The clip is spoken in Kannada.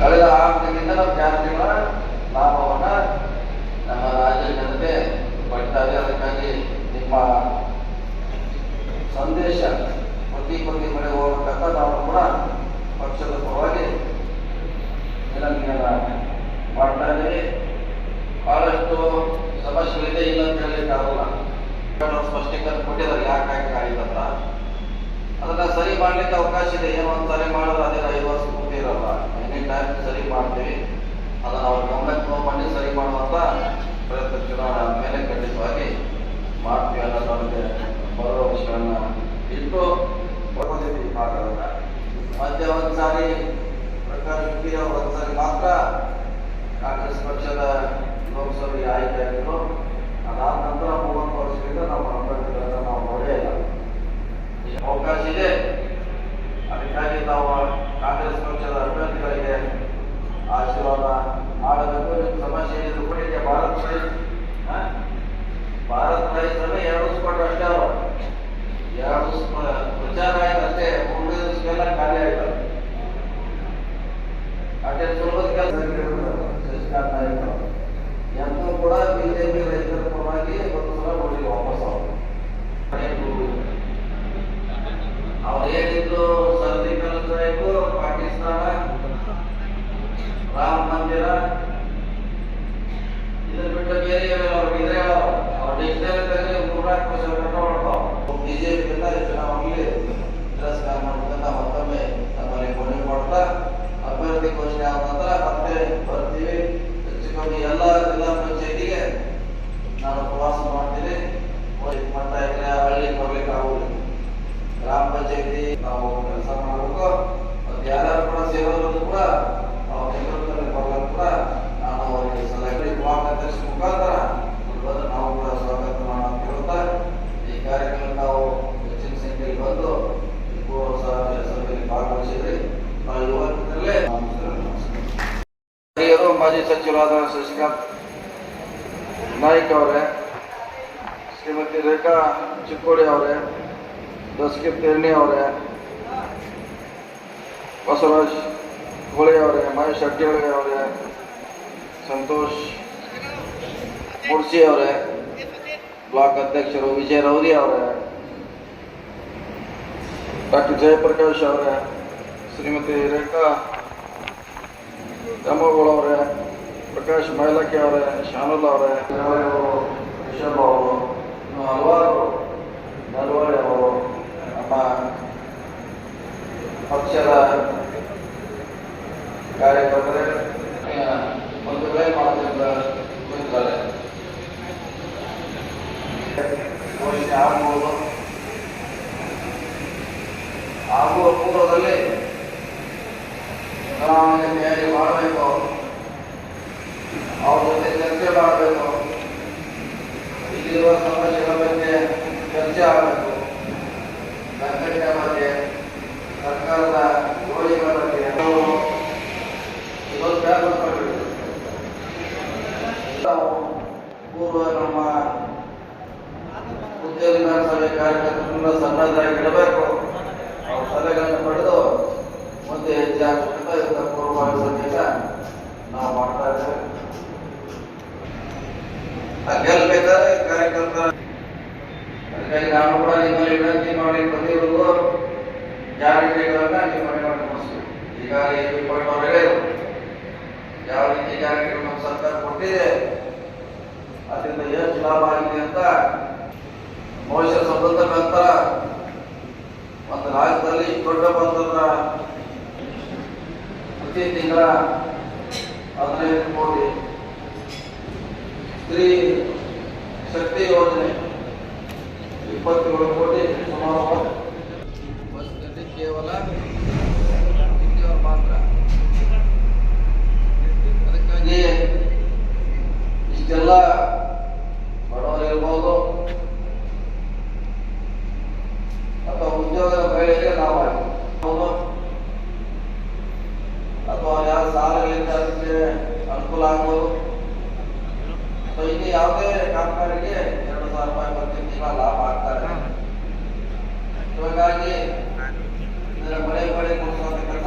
ಕಳೆದ ಆರು ತಿಂಗಳಿಂದ ನಮ್ಮ ಜಾತಿಗಳ ಲಾಭವನ್ನ ನಮ್ಮ ರಾಜ್ಯ ಜನತೆ ಪಡ್ತಾರೆ. ಅದಕ್ಕಾಗಿ ನಿಮ್ಮ ಸಂದೇಶ ಪ್ರತಿ ಪ್ರತಿ ಮನೆ ಹೋಗ್ಬೇಕಂತ ನಾವು ಕೂಡ ಪಕ್ಷದ ಪರವಾಗಿ ವಿನಂತಿಯನ್ನ ಮಾಡ್ತಾ ಇದ್ದೀವಿ. ಬಹಳಷ್ಟು ಸಮಸ್ಯೆಗಳಿದೆ ಇಲ್ಲ ಅಂತ ಹೇಳಲಿಕ್ಕೆ ಆಗೋಲ್ಲ. ಸ್ಪಷ್ಟೀಕರಣ ಕೊಟ್ಟಿದ್ದಾರೆ, ಯಾಕೆ ಯಾಕೆ ಅಂತ. ಅದನ್ನ ಸರಿ ಮಾಡ್ಲಿಕ್ಕೆ ಅವಕಾಶ ಇದೆ. ಏನೋ ಒಂದು ಸರಿ ಮಾಡಿದ್ರೆ ಅದೇ ಐದು ವರ್ಷ ಪೂರ್ತಿ ಟೈಮ್ ಸರಿ ಮಾಡ್ತೀವಿ. ಅದನ್ನ ಅವ್ರ ಗಮನಕ್ಕೆ ಮಾಡಿ ಸರಿ ಮಾಡುವಂತ ಪ್ರಯತ್ನ ಚುನಾವಣೆ ಆದ್ಮೇಲೆ ಖಂಡಿತವಾಗಿ ಮಾಡ್ತೀವಿ ಅನ್ನೋದು ನಮಗೆ ಭರವಸೆಗಳನ್ನ ಇಟ್ಟು ಬರ್ಕೊಂಡಿದ್ದೀವಿ ಈ ಭಾಗದನ್ನ ಮಧ್ಯ ಒಂದು ಸಾರಿ ಅವರು ಒಂದು ಸಾರಿ ಮಾತ್ರ ಕಾಂಗ್ರೆಸ್ ಪಕ್ಷದ ಲೋಕಸಭೆಗೆ ಆಯ್ಕೆ ಆಗಿದ್ರು ಅದಾದ ನಂತರ ಮೂವತ್ತು ವರ್ಷದಿಂದ ನಾವು ಹಿರಿಯರು ಮಾಜಿ ಸಚಿವರಾದ ಶಶಿಕಾಂತ್ ನಾಯ್ಕ ಅವರೇ ಶ್ರೀಮತಿ ರೇಖಾ ಚಿಕ್ಕೋಡಿ ಅವರೇ ದಸ್ಕಿ ತಿರ್ಣಿ ಅವರೇ ಬಸವರಾಜ್ ಹೋಳಿ ಅವರೇ ಮಹೇಶ್ ಅಡ್ಡಿಹೊಳಿ ಅವರೇ ಸಂತೋಷ್ ಮುಡ್ಸಿ ಅವರೇ ಬ್ಲಾಕ್ ಅಧ್ಯಕ್ಷರು ವಿಜಯ ರೌದಿ ಅವರೇ ಡಾಕ್ಟರ್ ಜಯಪ್ರಕಾಶ್ ಅವರೇ ಶ್ರೀಮತಿ ರೇಖಾ ದಮ್ಮಗೋಳ ಅವರೇ ಪ್ರಕಾಶ್ ಮೈಲಕ್ಕಿ ಅವರೇ ಶಾನುಲ್ ಅವರೇ ರಿಷಬ್ ಅವರು ಇನ್ನು ಹಲವಾರು ನಲ್ವಾಡಿ ಅವರು ನಮ್ಮ ಪಕ್ಷದ ಕಾರ್ಯಕರ್ತರೇ ಆ, ಒಂದು ವೇಳೆ ಮಾಡೋದ್ರಿಂದ ಕುಳಿತಾರೆ ಘೋಷಣೆ ಆಗ್ಬೋದು ಆಗುವ ಪೂರ್ವದಲ್ಲಿ ಚುನಾವಣೆ ತಯಾರಿ ಮಾಡಬೇಕು ಅವ್ರ ಜೊತೆ ಚರ್ಚೆ ಮಾಡಬೇಕು. ಇಲ್ಲಿರುವ ಸಮಸ್ಯೆಗಳ ಬಗ್ಗೆ ಚರ್ಚೆ ಆಗಬೇಕು. ಸಂಘಟನೆ ಬಗ್ಗೆ, ಸರ್ಕಾರದ ಯೋಜನೆಗಳ ಬಗ್ಗೆ ಪೂರ್ವ ನಮ್ಮ ಉದ್ಯೋಗ ವಿಧಾನಸಭೆ ಕಾರ್ಯಕರ್ತರನ್ನ ಸನ್ನದ್ಧರಾಗಿಡಬೇಕು ಅವ್ರ ಸಲಹೆಗಳನ್ನು ಪಡೆದು ಮುಂದೆ ಹೆಜ್ಜೆ ಹಾಕಬೇಕಂತ ಪೂರ್ವ ನಾವು ಮಾಡ್ತಾ ಇದ್ದೇವೆ. ಗೆಲ್ಬೇಕಾದ್ರೆ ಕಾರ್ಯಕರ್ತರ ಅದಕ್ಕಾಗಿ ನಾನು ಕೂಡ ನಿಮ್ಮಲ್ಲಿ ವಿನಂತಿ ಮಾಡಿ ಬಂದಿರುವುದು ಗ್ಯಾರಂಟಿಗಳನ್ನ ನೀವು ಮನೆ ಮಾಡಿ ಮುಗಿಸ್ಬೇಕು ಈಗಾಗಲೇ ಇದು ಯಾವ ರೀತಿ ನಮ್ಮ ಸರ್ಕಾರ ಕೊಟ್ಟಿದೆ ಅದರಿಂದ ಎಷ್ಟು ಲಾಭ ಆಗಿದೆ ಅಂತ ಭವಿಷ್ಯ ಸಂಬಂಧ ನಂತರ ಒಂದು ರಾಜ್ಯದಲ್ಲಿ ದೊಡ್ಡ ಬಂದದ ಪ್ರತಿ ತಿಂಗಳ ಹದಿನೈದು ಕೋಟಿ ಸ್ತ್ರೀ ಶಕ್ತಿ ಯೋಜನೆ. ಇಪ್ಪತ್ತೇಳು ಕೋಟಿ ಸುಮಾರು ಬಸ್ನಲ್ಲಿ ಕೇವಲ ಹಿಂದಿಯವರು ಮಾತ್ರ. ಅದಕ್ಕಾಗಿ ಇಷ್ಟೆಲ್ಲ ಬಡವರಿರ್ಬೋದು ಅಥವಾ ಉದ್ಯೋಗ ಮಹಿಳೆಯರಿಗೆ ನಾವು ಆಗಿರ್ಬೋದು ಅಥವಾ ಯಾವ ಸಾಲಗಳಿಂದ ಅದಕ್ಕೆ ಅನುಕೂಲ ಆಗ್ಬೋದು. ಅಥವಾ ಇಲ್ಲಿ ಯಾವುದೇ ಕಾಮಗಾರಿಗೆ ಎರಡು ಸಾವಿರ ರೂಪಾಯಿ ಪ್ರತಿ ತಿಂಗಳ ಲಾಭ ಆಗ್ತಾರೆ. ಹಾಗಾಗಿ ಇದರ ಮಳೆ ಮಳೆ ಕೊಡಿಸುವಂತ ಕೆಲಸ